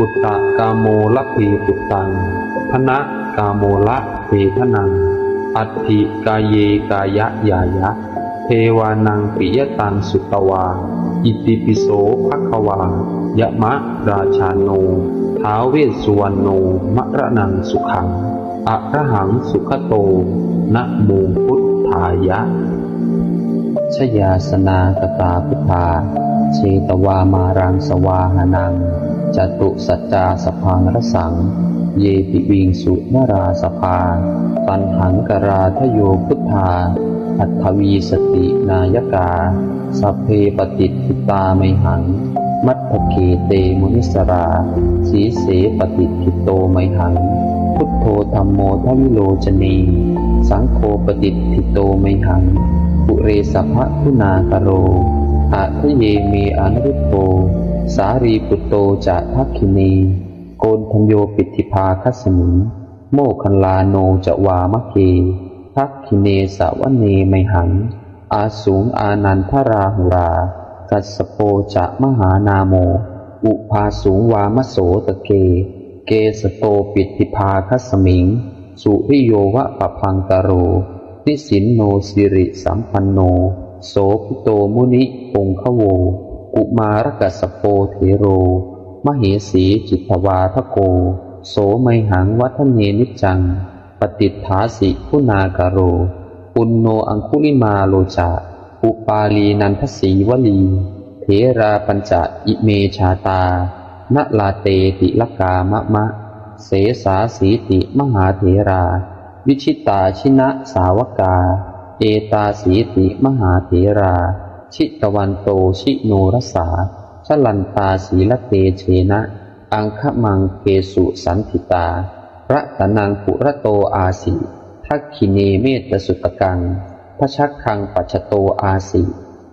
ปุตตะกาโมละพีปุตตังพนะกาโมละเพทนัง อัตถิกายเยกายะยายะ เทวานังปิยตังสุตวา อิติปิโสภควายะมะราชาโน ท้าวเวสสุวรรณโนมะระนังสุขังอะระหังสุขโต นะโมพุทธายะ ชยาสนากตาพุทธา เชตวามารังสวาหานังจตุสัจจาสพังรสัง เยปิวิงสุนราสภาปันหังกราทโยพุทธา อัตถวีสตินายกา สัพเพปฏิทิตาไมหัง มัตถเคเตมุนิสรา สีเสปฏิทิโตไมหัง พุทโธธรรมโมทวิโลจนี สังโฆปฏิทิโตไมหังปุเรสัพพะคุณากโร อาทะเยเมอนุรุตโต สารีปุตโตจะทักขินี โกนทัญโยปิติภาคัสมิงโมคันลาโนจะวามะเกทักขิเนสาวเนไมหัง อาสูงอานันทราหุรา กัสสโปจะมหานาโม อุภาสูงวามโสตะเก เกสโตปิติภาคัสมิง สุริโยวะปะพังตโรนิสินโนสิริสัมปันโน โสภิโตมุนิปงขโว กุมารกัสโปเทโร มเหสีจิตวาทโก โสไมหังวัฒเนนิจัง ปฏิฐาสิคุณากโร ปุณโนอังคุลิมาโลจาอุปาลีนันทสีวลีเถราปัญจอิเมชาตานลาเตติลกามะมะ เสสาสีติมหาเถรา วิชิตาชินะสาวกา เอตาสีติมหาเถรา ชิตวันโตชิโนรสาชลันตาสีละเตเชนะ อังคมังเกสุสันติตา พระตนังปุระโตอาสีทักขิเนเมตสุตกังพชักคังปัจโตอาสี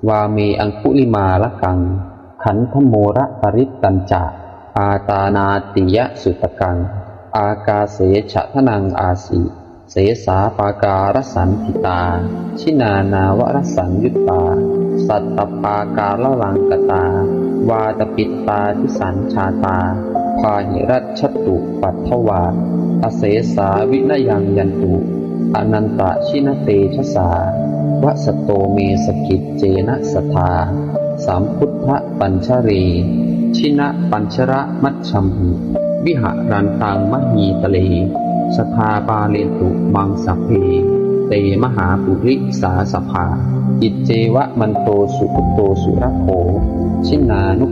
วาเมอังคุลิมาละกัง ขันธโมระปริตตัญจะอาตานาติยะสุตกัง อากาเสฉะทนังอาสี เสสาปาการสันติตา ชินานาวรสันยุตตา สัตตปาการละลังกตา วาตปิตาทิสันชาตา พาหิรัชตุปัทวาอเสสาวินยังยันตุ อนันตชินเตชะสาวสโตเมสกิจเจนะสทาสามพุทธปัญชรี ชินะปัญชระมัชชัมหิวิหารันตังมหีตะเล สทาปาเลนตุมังสัพเพเตมหาปุริสาสภา อิจเจวะมันโตสุขุโตสุรโขชินานุ